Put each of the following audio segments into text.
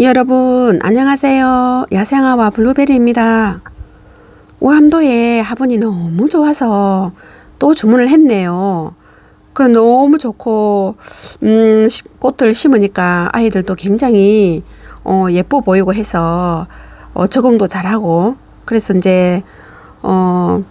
여러분 안녕하세요. 야생아와 블루베리입니다. 오함도에 화분이 너무 좋아서 또 주문을 했네요. 그 너무 좋고 음 시- 꽃을 심으니까 아이들도 굉장히 어 예뻐 보이고 해서 어 적응도 잘하고 그래서 이제 어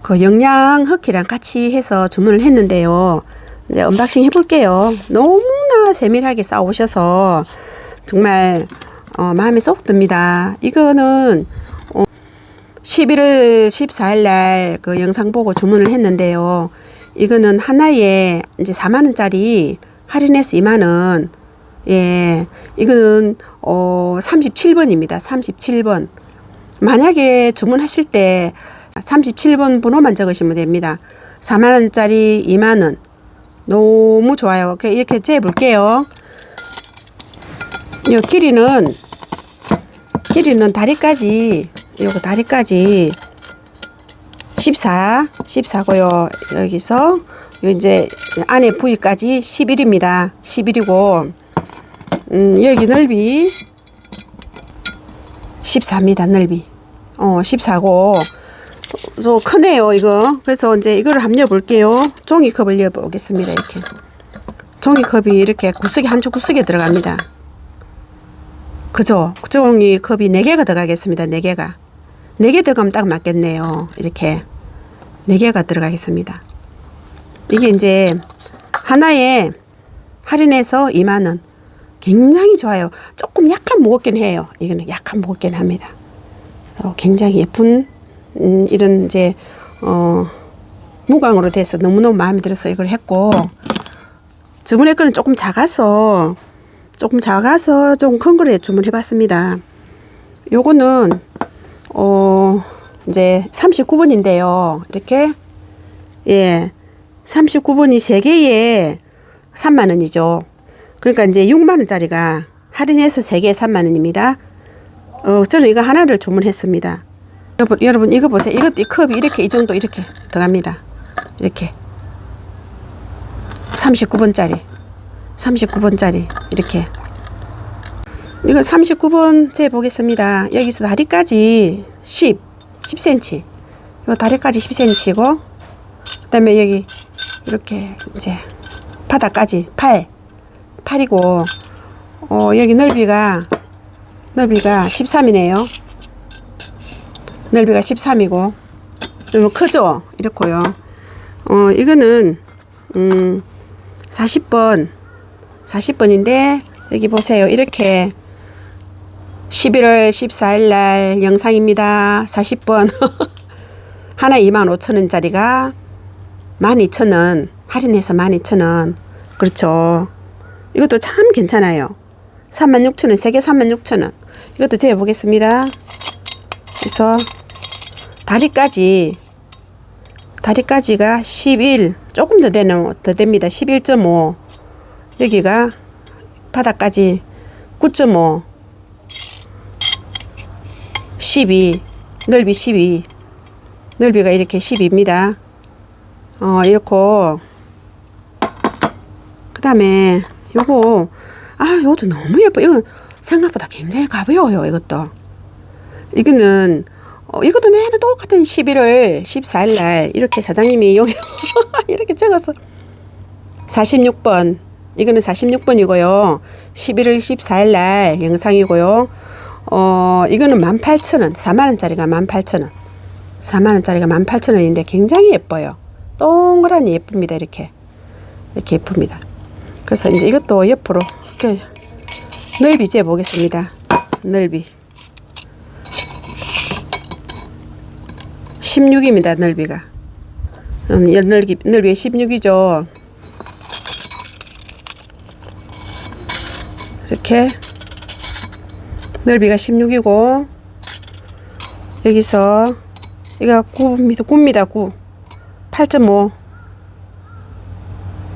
그 영양 흡기랑 같이 해서 주문을 했는데요. 이제 언박싱 해볼게요. 너무나 세밀하게 싸우셔서 정말 어, 마음에 쏙 듭니다. 이거는 어, 11월 14일 날 그 영상 보고 주문을 했는데요. 이거는 하나에 이제 4만 원짜리 할인해서 2만 원. 예. 이거는 어 37번입니다. 37번. 만약에 주문하실 때 37번 번호만 적으시면 됩니다. 4만 원짜리 2만 원. 너무 좋아요. 이렇게- 이렇게 재 볼게요. 요 길이는 길이는 다리까지 요거 다리까지 14 14고요. 여기서 요 이제 안에 부위까지 11입니다. 11이고 음, 여기 넓이 14입니다. 넓이. 어, 14고 저 크네요, 이거. 그래서 이제 이거를 합려 볼게요. 종이컵을 넣어 보겠습니다. 이렇게. 종이컵이 이렇게 구석에 한쪽 구석에 들어갑니다. 그죠? 종이 컵이 네개가 들어가겠습니다. 네개가 네개 들어가면 딱 맞겠네요. 이렇게. 네개가 들어가겠습니다. 이게 이제 하나에 할인해서 2만원. 굉장히 좋아요. 조금 약간 무겁긴 해요. 이거는 약간 무겁긴 합니다. 그래서 굉장히 예쁜, 음, 이런 이제, 어, 무광으로 돼서 너무너무 마음에 들어서 이걸 했고, 저번에 거는 조금 작아서 조금 작아서 좀 큰 거를 주문해 봤습니다. 요거는 어 이제 39번인데요. 이렇게 예. 39번이 3개에 3만 원이죠. 그러니까 이제 6만 원짜리가 할인해서 3개에 3만 원입니다. 어 저는 이거 하나를 주문했습니다. 여러분, 여러분 이거 보세요. 이것도 이 컵이 이렇게 이 정도 이렇게 들어갑니다. 이렇게 39번짜리. 39번짜리 이렇게 이거 39번 재 보겠습니다. 여기서 다리까지 10 10cm 요 다리까지 10cm고 그다음에 여기 이렇게 이제 바닥까지 8 8이고 어 여기 넓이가 넓이가 13이네요. 넓이가 13이고 좀 크죠? 이렇고요. 어 이거는 음 40번 40번인데 여기 보세요. 이렇게 11월 14일 날 영상입니다. 40번 하나 25,000원짜리가 12,000원 할인해서 12,000원 그렇죠. 이것도 참 괜찮아요. 36,000원 세개 36,000원 이것도 재어 보겠습니다. 그래서 다리까지 다리까지가 11 조금 더 되는 더 됩니다. 11.5 여기가 바닥까지 9.5 12 넓이 12 넓이가 이렇게 10입니다. 어 이렇고. 그 다음에 요거 아 요것도 너무 예뻐. 이거 생각보다 굉장히 가벼워요 이것도. 이거는 어, 이것도 내내 똑같은 11월 14일 날 이렇게 사장님이 여기 이렇게 적어서 46번 이거는 46번이고요. 11월 14일 날 영상이고요. 어, 이거는 18,000원. 4만 원짜리가 18,000원. 4만 원짜리가 18,000원인데 굉장히 예뻐요. 동그라니 예쁩니다. 이렇게. 이렇게 예쁩니다. 그래서 이제 이것도 옆으로 이렇게 넓이 재 보겠습니다. 넓이. 16입니다. 넓이가. 음, 넓이 넓이 16이죠. 이렇게 넓이가 16이고 여기서 이거 9입니다. 9입니다. 9. 8.5.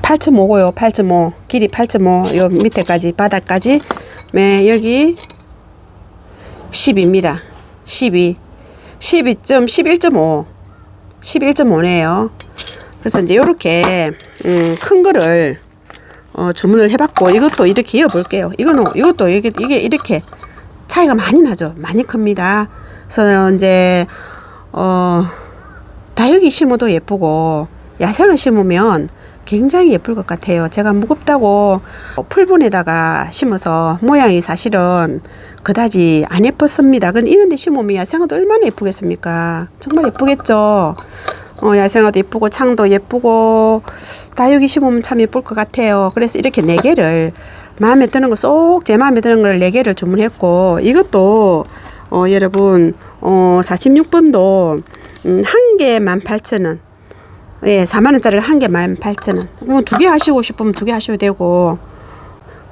8.5고요. 8.5. 길이 8.5. 요 밑에까지 바닥까지. 네, 여기 10입니다. 12. 12점 11.5. 11.5네요. 그래서 이제 요렇게 음, 큰 거를 어, 주문을 해봤고 이것도 이렇게 이어볼게요. 이거는 이것도 이게 이게 이렇게 차이가 많이 나죠. 많이 큽니다. 그래서 이제 어 다육이 심어도 예쁘고 야생을 심으면 굉장히 예쁠 것 같아요. 제가 무겁다고 풀분에다가 심어서 모양이 사실은 그다지 안 예뻤습니다. 근데 이런 데 심으면 야생화도 얼마나 예쁘겠습니까? 정말 예쁘겠죠? 어, 야생화도 예쁘고 창도 예쁘고 다육이 심으면 참 예쁠 것 같아요. 그래서 이렇게 네 개를 마음에 드는 거 쏙 제 마음에 드는 걸 네 개를 주문했고 이것도 어, 여러분 어, 46번도 음, 한개 18,000원. 예, 4만 원짜리가 한 개 18,000원. 뭐 두 개 하시고 싶으면 두 개 하셔도 되고.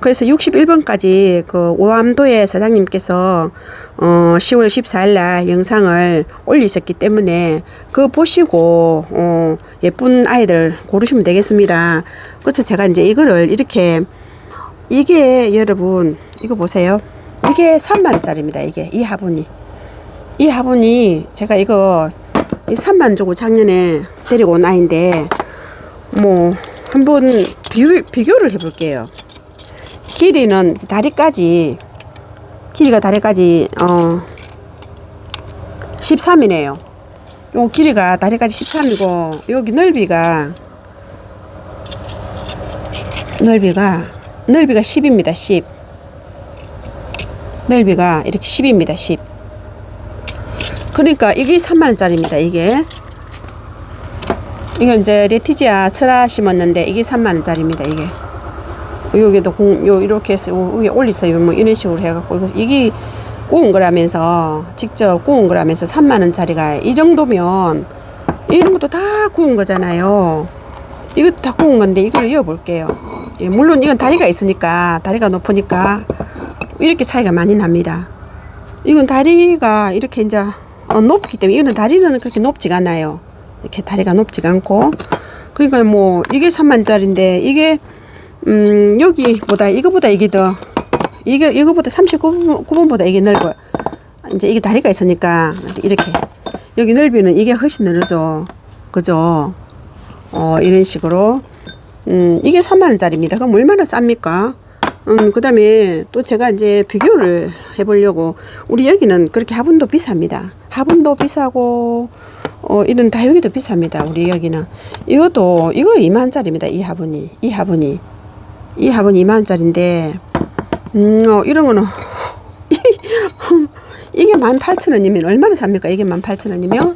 그래서 61번까지 그 오암도의 사장님께서 어 10월 14일 날 영상을 올리셨기 때문에 그거 보시고 어 예쁜 아이들 고르시면 되겠습니다. 그래서 제가 이제 이거를 이렇게 이게 여러분 이거 보세요. 이게 3만 원짜리입니다. 이게 이 화분이 이 화분이 제가 이거 이 3만 원 주고 작년에 데리고 온 아이인데 뭐 한번 비교, 비교를 해볼게요. 길이는 다리까지 길이가 다리까지 어 13이네요. 요 길이가 다리까지 13이고 여기 넓이가 넓이가 넓이가 10입니다. 10 넓이가 이렇게 10입니다. 10 그러니까 이게 3만 원짜리입니다. 이게 이거 이제 레티지아 철아 심었는데 이게 3만 원짜리입니다. 이게 여기도 공, 요 이렇게 해서 요 위에 올리세요. 뭐 이런 식으로 해갖고 이거 이게 구운 거라면서 직접 구운 거라면서 3만 원짜리가 이 정도면 이런 것도 다 구운 거잖아요. 이것도 다 구운 건데 이걸 이어볼게요. 예, 물론 이건 다리가 있으니까 다리가 높으니까 이렇게 차이가 많이 납니다. 이건 다리가 이렇게 이제 어, 높기 때문에 이거는 다리는 그렇게 높지가 않아요. 이렇게 다리가 높지가 않고 그러니까 뭐 이게 3만짜리인데 이게 음 여기보다 이거보다 이게 더 이게 이거보다 39번보다 이게 넓어요. 이제 이게 다리가 있으니까 이렇게 여기 넓이는 이게 훨씬 넓어져 그죠? 어 이런 식으로 음 이게 3만 원짜리입니다. 그럼 얼마나 쌉니까? 음, 그 다음에 또 제가 이제 비교를 해보려고, 우리 여기는 그렇게 화분도 비쌉니다. 화분도 비싸고, 어, 이런 다육이도 비쌉니다. 우리 여기는. 이것도, 이거 2만원짜리입니다. 이 화분이. 이 화분이. 이 화분이 2만원짜리인데, 음, 어, 이런 거는, 이게 18,000원이면 얼마나 삽니까? 이게 18,000원이면?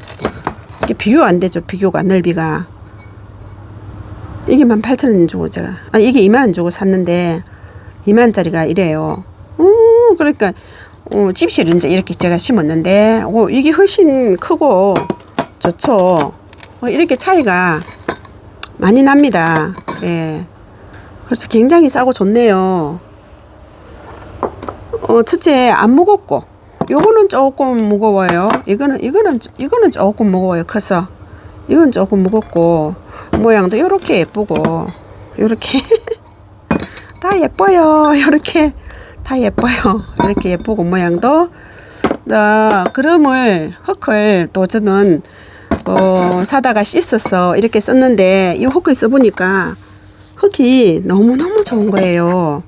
이게 비교 안 되죠. 비교가, 넓이가. 이게 18,000원 주고 제가, 아, 이게 2만원 주고 샀는데, 2만짜리가 이래요. 음, 그러니까, 어, 집실은 이제 이렇게 제가 심었는데, 어, 이게 훨씬 크고 좋죠. 어, 이렇게 차이가 많이 납니다. 예. 그래서 굉장히 싸고 좋네요. 어, 첫째, 안 무겁고, 요거는 조금 무거워요. 이거는, 이거는, 이거는 조금 무거워요. 커서. 이건 조금 무겁고, 모양도 요렇게 예쁘고, 요렇게. 다 예뻐요. 이렇게 다 예뻐요. 이렇게 예쁘고 모양도 자, 그름을 흙을 또 저는 어, 사다가 씻어서 이렇게 썼는데 이 흙을 써보니까 흙이 너무 너무 좋은 거예요.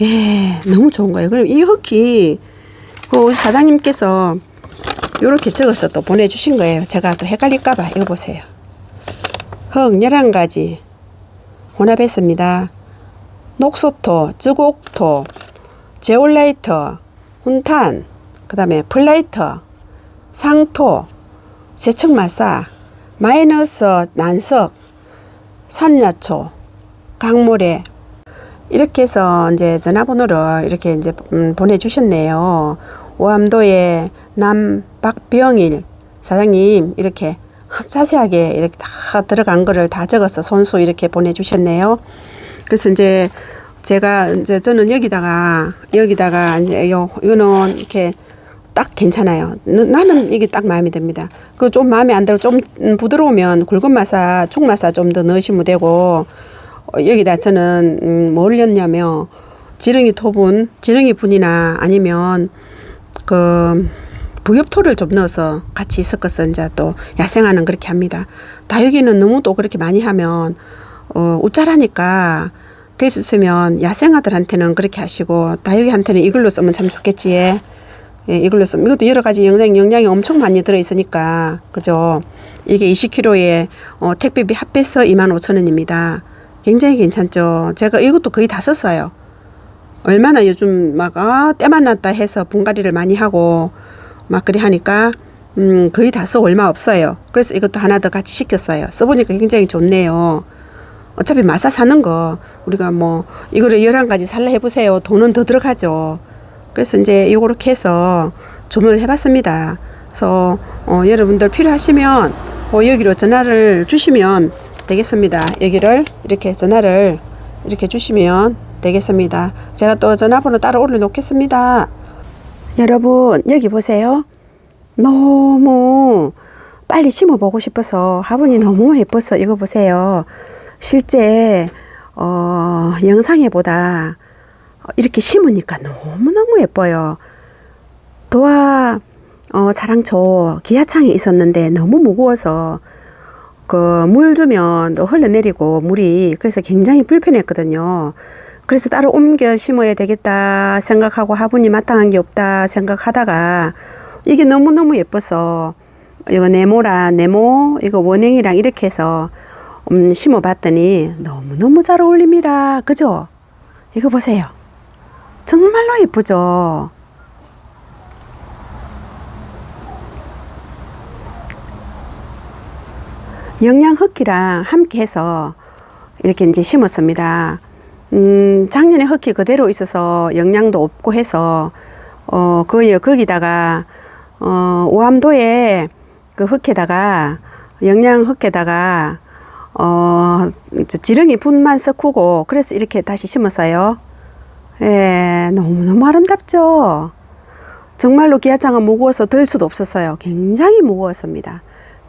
예, 너무 좋은 거예요. 그럼 이 흙이 그 사장님께서 이렇게 적어서 또 보내주신 거예요. 제가 또 헷갈릴까봐 이거 보세요. 흙 11가지 혼합했습니다. 녹소토, 쯔곡토, 제올라이터, 훈탄, 그 다음에 플라이터, 상토, 세척마사, 마이너스 난석, 산야초, 강모래 이렇게 해서 이제 전화번호를 이렇게 이제 음, 보내주셨네요. 오암도의 남박병일 사장님 이렇게 자세하게 이렇게 다 들어간 거를 다 적어서 손수 이렇게 보내주셨네요. 그래서 이제 제가 이제 저는 여기다가 여기다가 이제 요 이거는 이렇게 딱 괜찮아요. 나- 나는 이게 딱 마음에 듭니다. 그 좀 마음에 안 들어 좀 부드러우면 굵은 마사, 축 마사 좀 더 넣으시면 되고 어, 여기다 저는 음, 뭘 넣냐면 지렁이 토분, 지렁이 분이나 아니면 그 부엽토를 좀 넣어서 같이 섞어서 이제 또 야생화는 그렇게 합니다. 다육이는 너무 또 그렇게 많이 하면 어 웃자라니까 돼 있으면 야생아들한테는 그렇게 하시고 다육이한테는 이걸로 쓰면 참 좋겠지. 예, 이걸로 쓰면 이것도 여러 가지 영양 영양이 엄청 많이 들어 있으니까 그죠. 이게 20kg에 어, 택배비 합해서 25,000원입니다. 굉장히 괜찮죠. 제가 이것도 거의 다 썼어요. 얼마나 요즘 막, 아, 때만 났다 해서 분갈이를 많이 하고 막 그리 하니까, 음, 거의 다 써 얼마 없어요. 그래서 이것도 하나 더 같이 시켰어요. 써보니까 굉장히 좋네요. 어차피 마사 사는 거, 우리가 뭐, 이거를 11가지 살라 해보세요. 돈은 더 들어가죠. 그래서 이제 요렇게 해서 주문을 해봤습니다. 그래서, 어, 여러분들 필요하시면, 어, 여기로 전화를 주시면 되겠습니다. 여기를 이렇게 전화를 이렇게 주시면 되겠습니다. 제가 또 전화번호 따로 올려놓겠습니다. 여러분 여기 보세요. 너무 빨리 심어보고 싶어서 화분이 너무 예뻐서 이거 보세요. 실제 어, 영상에 보다 이렇게 심으니까 너무너무 예뻐요. 도화 어, 자랑초 기아창에 있었는데 너무 무거워서 그 물 주면 또 흘러내리고 물이 그래서 굉장히 불편했거든요. 그래서 따로 옮겨 심어야 되겠다 생각하고 화분이 마땅한 게 없다 생각하다가 이게 너무너무 예뻐서 이거 네모랑 네모 이거 원행이랑 이렇게 해서 음, 심어봤더니 너무너무 잘 어울립니다. 그죠? 이거 보세요. 정말로 예쁘죠? 영양 흡기랑 함께 해서 이렇게 이제 심었습니다. 음, 작년에 흡기 그대로 있어서 영양도 없고 해서, 어, 그, 거기다가, 어, 오암도에 그 흙에다가, 영양 흙에다가, 어, 저 지렁이 분만 섞고, 그래서 이렇게 다시 심었어요. 예, 너무너무 아름답죠? 정말로 기아장은 무거워서 들 수도 없었어요. 굉장히 무거웠습니다.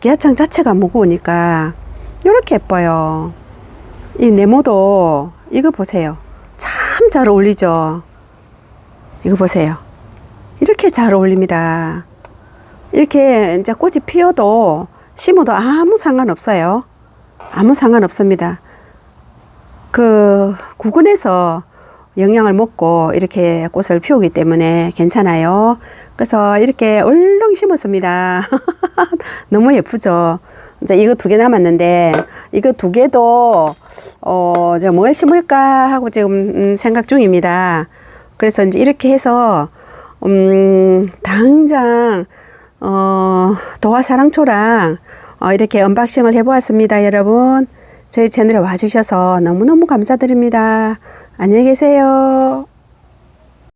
기아창 자체가 무거우니까 이렇게 예뻐요. 이 네모도 이거 보세요. 참 잘 어울리죠. 이거 보세요. 이렇게 잘 어울립니다. 이렇게 이제 꽃이 피어도 심어도 아무 상관없어요. 아무 상관없습니다. 그 구근에서 영양을 먹고 이렇게 꽃을 피우기 때문에 괜찮아요. 그래서 이렇게 얼렁 심었습니다. 너무 예쁘죠? 이제 이거 두 개 남았는데 이거 두 개도 어 제가 뭘 심을까 하고 지금 음, 생각 중입니다. 그래서 이제 이렇게 해서 음 당장 어 도화 사랑초랑 어, 이렇게 언박싱을 해보았습니다, 여러분. 저희 채널에 와주셔서 너무너무 감사드립니다. 안녕히 계세요.